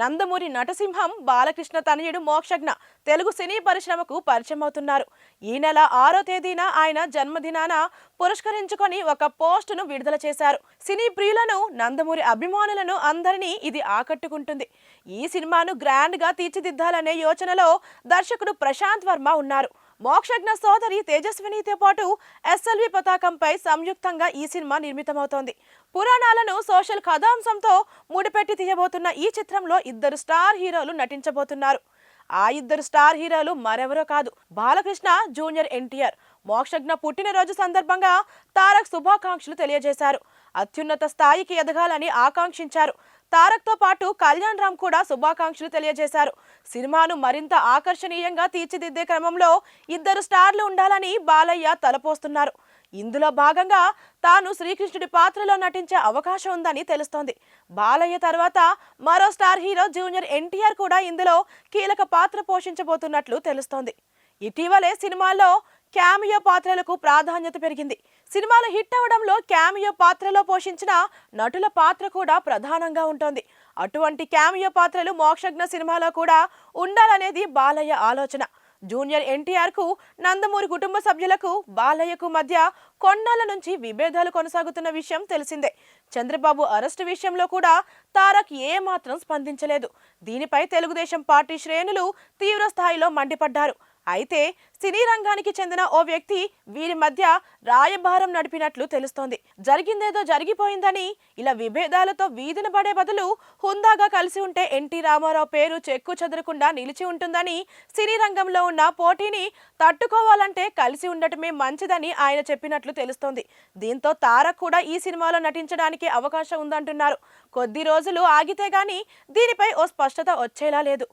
నందమూరి నటసింహం బాలకృష్ణ తనయుడు మోక్షజ్ఞ. తెలుగు సినీ పరిశ్రమకు పరిచయం అవుతున్నారు ఈ నెల ఆరో తేదీన ఆయన జన్మదినాన పురస్కరించుకొని ఒక పోస్టును విడుదల చేశారు. సినీ ప్రియులను నందమూరి అభిమానులను అందరినీ ఇది ఆకట్టుకుంటుంది. ఈ సినిమాను గ్రాండ్గా తీర్చిదిద్దాలనే యోచనలో దర్శకుడు ప్రశాంత్ వర్మ ఉన్నారు. మోక్షజ్ఞ సోదరి తేజస్వినితో పాటు ఎస్ఎల్వి పతాకంపై సంయుక్తంగా ఈ సినిమా నిర్మితమవుతోంది. పురాణాలను సోషల్ కథాంశంతో ముడిపెట్టి తీయబోతున్న ఈ చిత్రంలో ఇద్దరు స్టార్ హీరోలు నటించబోతున్నారు. ఆ ఇద్దరు స్టార్ హీరోలు మరెవరో కాదు. బాలకృష్ణ జూనియర్ ఎన్టీఆర్. మోక్షజ్ఞ పుట్టినరోజు సందర్భంగా తారక్ శుభాకాంక్షలు తెలియజేశారు. అత్యున్నత స్థాయికి ఎదగాలని ఆకాంక్షించారు. తారక్తో పాటు కళ్యాణ్ రామ్ కూడా శుభాకాంక్షలు తెలియజేశారు. సినిమాను మరింత ఆకర్షణీయంగా తీర్చిదిద్దే క్రమంలో ఇద్దరు స్టార్లు ఉండాలని బాలయ్య తలపోస్తున్నారు. ఇందులో భాగంగా తాను శ్రీకృష్ణుడి పాత్రలో నటించే అవకాశం ఉందని తెలుస్తోంది. బాలయ్య తర్వాత మరో స్టార్ హీరో జూనియర్ ఎన్టీఆర్ కూడా ఇందులో కీలక పాత్ర పోషించబోతున్నట్లు తెలుస్తోంది. ఇటీవలే సినిమాల్లో క్యామియో పాత్రలకు ప్రాధాన్యత పెరిగింది. సినిమాలు హిట్ అవడంలో క్యామియో పాత్రలో పోషించిన నటుల పాత్ర కూడా ప్రధానంగా ఉంటుంది. అటువంటి క్యామియో పాత్రలు మోక్షజ్ఞ సినిమాలో కూడా ఉండాలనేది బాలయ్య ఆలోచన. జూనియర్ ఎన్టీఆర్కు నందమూరి కుటుంబ సభ్యులకు బాలయ్యకు మధ్య కొన్నాళ్ళ నుంచి విభేదాలు కొనసాగుతున్న విషయం తెలిసిందే. చంద్రబాబు అరెస్టు విషయంలో కూడా తారక్ ఏమాత్రం స్పందించలేదు. దీనిపై తెలుగుదేశం పార్టీ శ్రేణులు తీవ్ర స్థాయిలో మండిపడ్డారు. అయితే సినీ రంగానికి చెందిన ఓ వ్యక్తి వీరి మధ్య రాయభారం నడిపినట్లు తెలుస్తోంది. జరిగిందేదో జరిగిపోయిందని ఇలా విభేదాలతో వీధిన పడే బదులు హుందాగా కలిసి ఉంటే ఎన్టీ రామారావు పేరు చెక్కు చెదరకుండా నిలిచి ఉంటుందని సినీ రంగంలో ఉన్న పోటీని తట్టుకోవాలంటే కలిసి ఉండటమే మంచిదని ఆయన చెప్పినట్లు తెలుస్తోంది. దీంతో తారక్ కూడా ఈ సినిమాలో నటించడానికి అవకాశం ఉందంటున్నారు. కొద్ది రోజులు ఆగితే గాని దీనిపై ఓ స్పష్టత వచ్చేలా లేదు.